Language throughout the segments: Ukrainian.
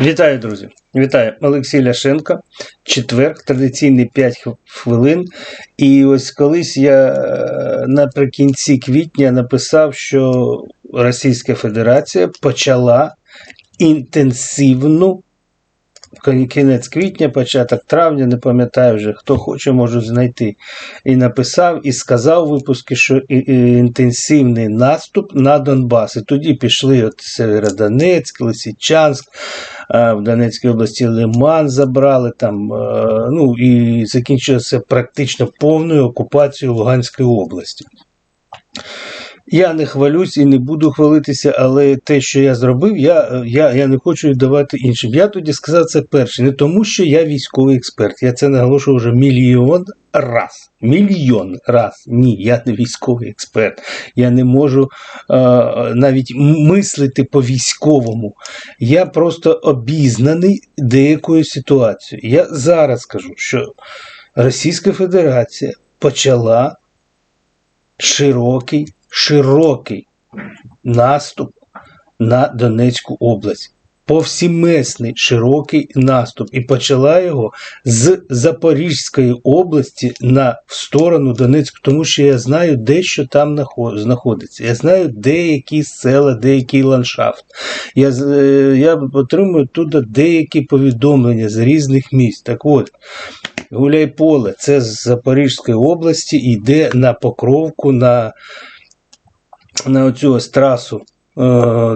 Вітаю, друзі! Вітаю Олексій Ляшенко. Четверг, традиційний 5 хвилин. І ось колись я е, наприкінці квітня написав, що Російська Федерація почала інтенсивну кінець квітня, початок травня, не пам'ятаю вже, хто хоче, може знайти. І написав і сказав у випуску, що інтенсивний наступ на Донбас. І тоді пішли от Северодонецьк, Лисичанськ, в Донецькій області Лиман забрали там. е, Ну і закінчилося практично повною окупацією Луганської області. Я не хвалюсь і не буду хвалитися, але те, що я зробив, я, я, я не хочу віддавати іншим. Я тоді сказав це перше, не тому, що я військовий експерт. Я це наголошую вже мільйон раз. Мільйон раз. Ні, я не військовий експерт. Я не можу е, навіть мислити по військовому. Я просто обізнаний деякою ситуацією. Я зараз скажу, що Російська Федерація почала широкий, широкий наступ на Донецьку область. Повсімесний широкий наступ, і почала його з Запорізької області на в сторону Донецьку, тому що я знаю, де що там знаходиться. Я знаю, де які села, де який ландшафт. Я, е, я отримую туди деякі повідомлення з різних місць. Так от, Гуляйполе, це з Запорізької області, йде на Покровку, на, на оцю ось трасу е,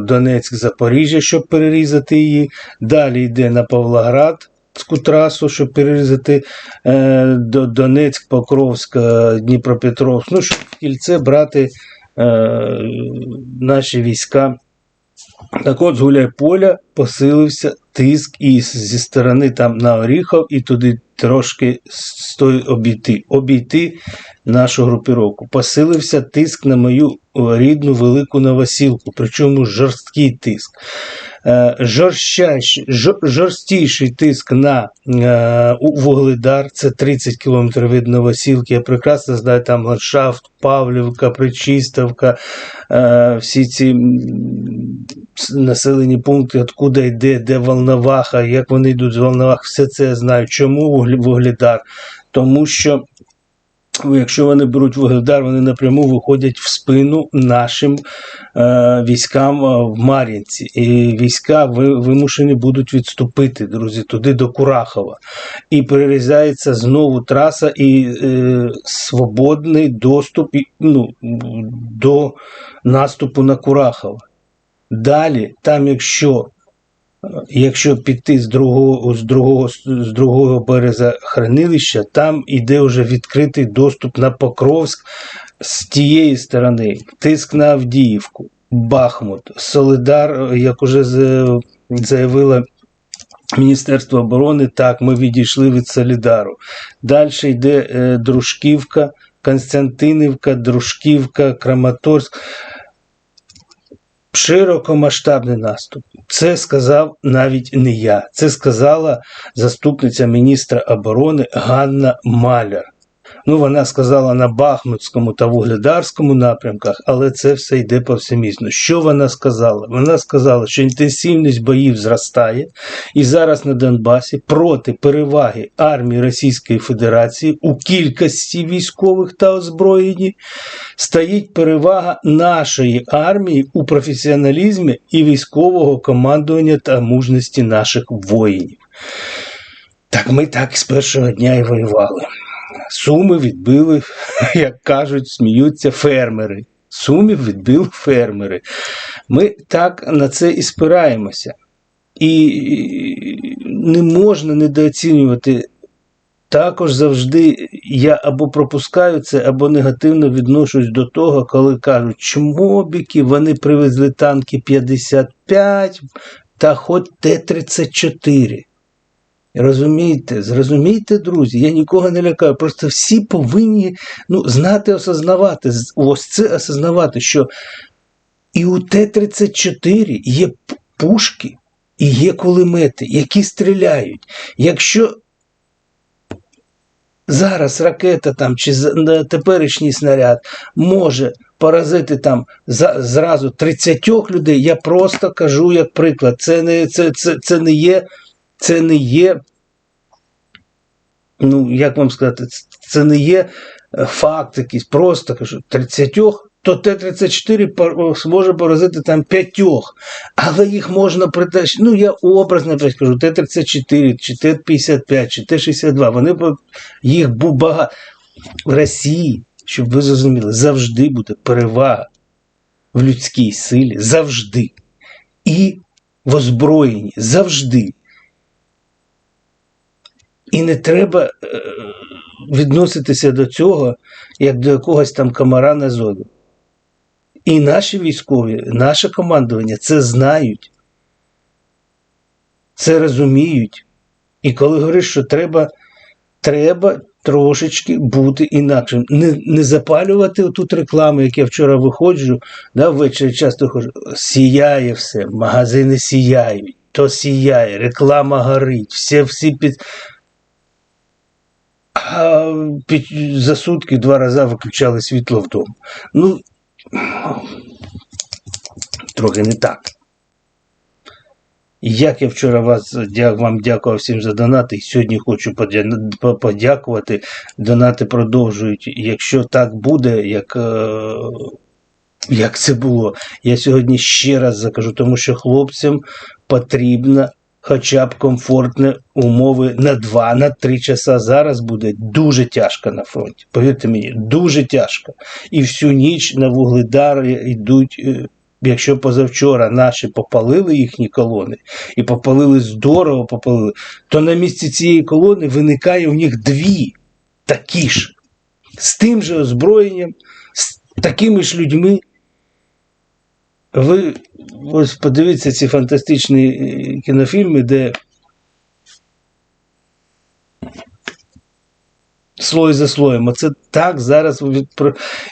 Донецьк-Запоріжжя, щоб перерізати її. Далі йде на Павлоградську трасу, щоб перерізати е, до Донецьк, Покровськ, е, Дніпропетровськ. Ну, щоб кільце брати е, наші війська. Так от з Гуляйполя посилився тиск і зі сторони там на Оріхов, і туди трошки з тої обійти, обійти нашу групіровку. Посилився тиск на мою рідну велику Новосілку, причому жорсткий тиск. Е, жорсткіший тиск на е, Вугледар, це 30 кілометрів від Новосілки. Я прекрасно знаю там ландшафт, Павлівка, Причистовка, е, всі ці населені пункти, откуда йде, де Волноваха, як вони йдуть з Волновах, все це я знаю. Чому Вугледар? Тому що якщо вони беруть Вугледар, вони напряму виходять в спину нашим е, військам е, в Мар'їнці. І війська ви, вимушені будуть відступити, друзі, туди до Курахова. І перерізається знову траса і е, свободний доступ ну, до наступу на Курахова. Далі, там, якщо, якщо піти з другого, з, другого, з другого береза хранилища, там іде вже відкритий доступ на Покровськ з тієї сторони, тиск на Авдіївку, Бахмут, Солидар, як уже заявила Міністерство оборони, так, ми відійшли від Солідару. Далі йде е, Дружківка, Константинівка, Дружківка, Краматорськ широкомасштабний наступ. Це сказав навіть не я. Це сказала заступниця міністра оборони Ганна Маляр. Ну, вона сказала на Бахмутському та Вугледарському напрямках, але це все йде повсемісно. Що вона сказала? Вона сказала, що інтенсивність боїв зростає, і зараз на Донбасі проти переваги армії Російської Федерації у кількості військових та озброєнні стоїть перевага нашої армії у професіоналізмі і військового командування та мужності наших воїнів. Так ми так з першого дня і воювали. Суми відбили, як кажуть, сміються фермери. Сумів відбили фермери. Ми так на це і спираємося. І не можна недооцінювати. Також завжди я або пропускаю це, або негативно відношусь до того, коли кажуть, чмобіки, вони привезли танки 55 та хоч Т-34. Розумієте, зрозумійте, друзі, я нікого не лякаю. Просто всі повинні ну, знати, осознавати, ось це осознавати, що і у Т-34 є пушки і є кулемети, які стріляють. Якщо зараз ракета там чи теперішній снаряд може поразити там зразу 30 людей, я просто кажу як приклад. Це не, це, це, це не є, це не є, ну як вам сказати, це- не є е, факт якийсь, просто кажу, 30, то Т-34 зможе поразити там п'ятьох, але їх можна притащити. Ну, я образно кажу, Т-34, чи Т-55, чи Т-62, вони їх багато. В Росії, щоб ви зрозуміли, завжди буде перевага в людській силі, завжди. І в озброєнні, завжди. І не треба е, відноситися до цього як до якогось там комара на зону. І наші військові, наше командування це знають, це розуміють. І коли говориш, що треба, треба трошечки бути інакшим. Не, не запалювати тут рекламу, як я вчора виходжу, да, ввечері часто ходжу, сіяє все, магазини сіяють, то сіяє, реклама горить, всі, всі під. За сутки два рази виключали світло вдома. Ну, трохи не так. Як я вчора вас вам дякував всім за донати, і сьогодні хочу подякувати. Донати продовжують. Якщо так буде, як, е, як це було, я сьогодні ще раз закажу, тому що хлопцям потрібно хоча б комфортні умови на 2-3 часа. Зараз буде дуже тяжко на фронті. Повірте мені, дуже тяжко. І всю ніч на вугледар йдуть. е, Якщо позавчора наші попалили їхні колони і попалили здорово, попалили, то на місці цієї колони виникає у них дві такі ж, з тим же озброєнням, з такими ж людьми. Ви ось подивіться ці фантастичні е, кінофільми, де слой за слоєм. Оце так зараз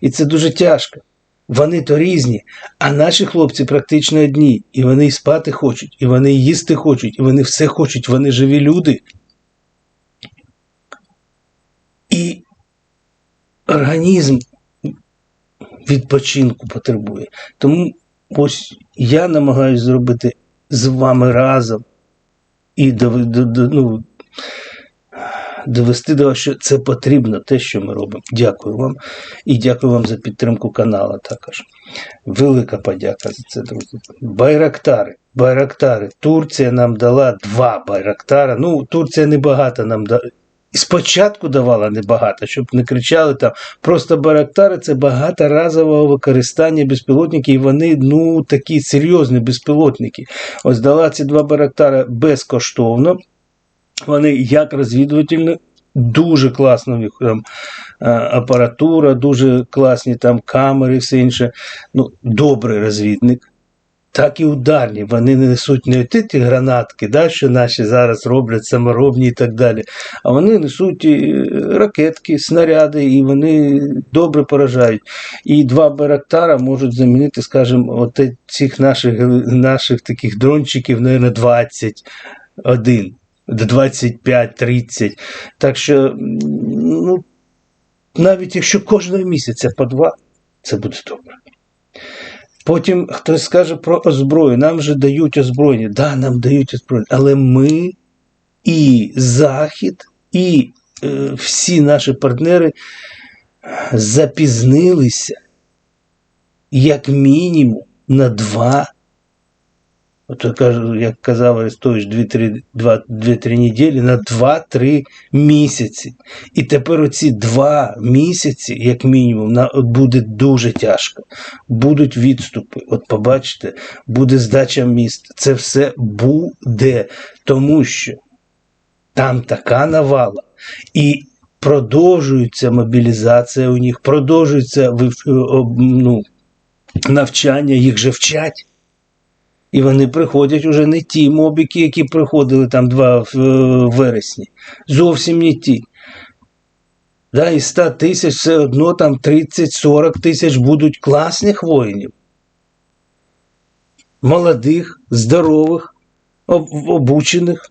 і це дуже тяжко. Вони то різні, а наші хлопці практично одні. І вони і спати хочуть, і вони і їсти хочуть, і вони все хочуть, вони живі люди. І організм відпочинку потребує. Тому ось я намагаюся зробити з вами разом і дов- до- до- ну, довести до вас, що це потрібно, те, що ми робимо. Дякую вам. І дякую вам за підтримку каналу також. Велика подяка за це, друзі. Байрактари. Байрактари. Турція нам дала два байрактара. Ну, Турція небагато нам дала. І спочатку давала небагато, щоб не кричали там. Просто байрактари це багаторазового використання безпілотників, і вони ну такі серйозні безпілотники. Ось дала ці два байрактари безкоштовно. Вони як розвідувальні, дуже класна там е, апаратура, дуже класні там камери, все інше. Ну, добрий розвідник. Так і ударні. Вони не несуть не ті гранатки, да, що наші зараз роблять саморобні і так далі. А вони несуть і ракетки, снаряди, і вони добре поражають. І два Байрактара можуть замінити, скажімо, от цих наших, наших таких дрончиків, мабуть, 21 25-30. Так що, ну, навіть якщо кожного місяця по два, це буде добре. Потім хтось скаже про озброю. Нам же дають озброєння. Да, нам дають озброєння. Але ми і Захід, і е, всі наші партнери запізнилися як мінімум на два як казав Арестович, 2-3 неділі на 2-3 місяці. І тепер оці 2 місяці, як мінімум, буде дуже тяжко. Будуть відступи. От побачите, буде здача міст. Це все буде, тому що там така навала. І продовжується мобілізація у них, продовжується ну, навчання, їх же вчать. І вони приходять уже не ті мобіки, які приходили там два в е, вересні. Зовсім не ті. Да, із 100 тисяч все одно там 30-40 тисяч будуть класних воїнів. Молодих, здорових, обучених.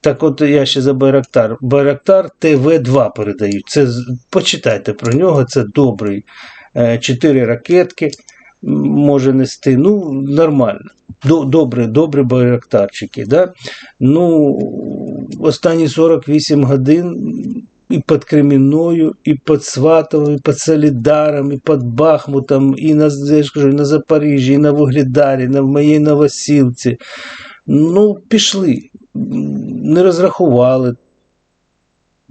Так от я ще за Байрактар. Байрактар ТВ-2 передають. Це почитайте про нього, це добрий. Е, Чотири ракетки може нести. Ну, нормально. До- Добре, байрактарчики. Да? Ну, останні 48 годин і під Кремінною, і під Сватовим, і під Солідаром, і під Бахмутом, і на, я ж кажу, і на Запоріжжі, і на Вугледарі, і на в моїй Новосілці. Ну, пішли, не розрахували.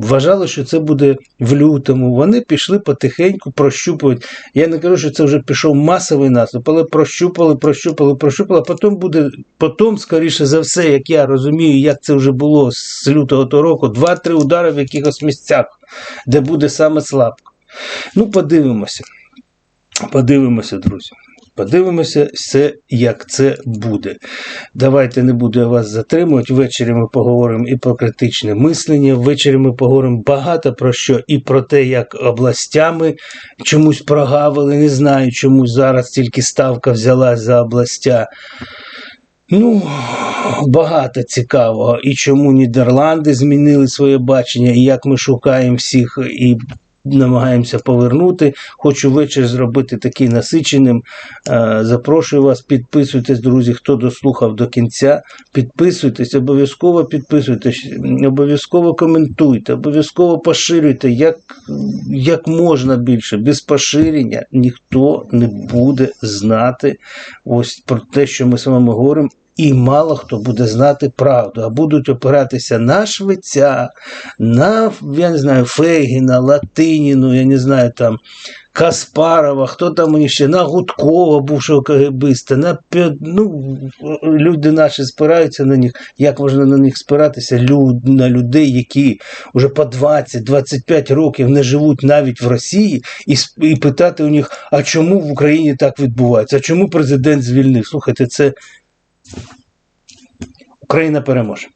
Вважали, що це буде в лютому. Вони пішли потихеньку прощупувати. Я не кажу, що це вже пішов масовий наступ, але прощупали, прощупали, прощупали. А потім буде, потім, скоріше за все, як я розумію, як це вже було з лютого того року, два-три удари в якихось місцях, де буде саме слабко. Ну, подивимося. Подивимося, друзі. Подивимося все, як це буде. Давайте не буду я вас затримувати. Ввечері ми поговоримо і про критичне мислення. Ввечері ми поговоримо багато про що, і про те, як областями чомусь прогавили. Не знаю, чому зараз тільки ставка взялась за областя. Ну, багато цікавого. І чому Нідерланди змінили своє бачення, і як ми шукаємо всіх і намагаємося повернути. Хочу вечір зробити такий насиченим. Е, Запрошую вас, підписуйтесь, друзі, хто дослухав до кінця. Підписуйтесь, обов'язково підписуйтесь, обов'язково коментуйте, обов'язково поширюйте як, як можна більше. Без поширення ніхто не буде знати ось про те, що ми з вами говоримо. І мало хто буде знати правду, а будуть опиратися на Швеця, на я не знаю, Фейгіна, Латиніну, я не знаю там Каспарова, хто там ще на Гудкова, бувшого КГБиста, на ну, люди наші спираються на них. Як можна на них спиратися? Люд, на людей, які вже по 20-25 років не живуть навіть в Росії, і, і питати у них, а чому в Україні так відбувається? А чому президент звільнив? Слухайте, це Україна переможе.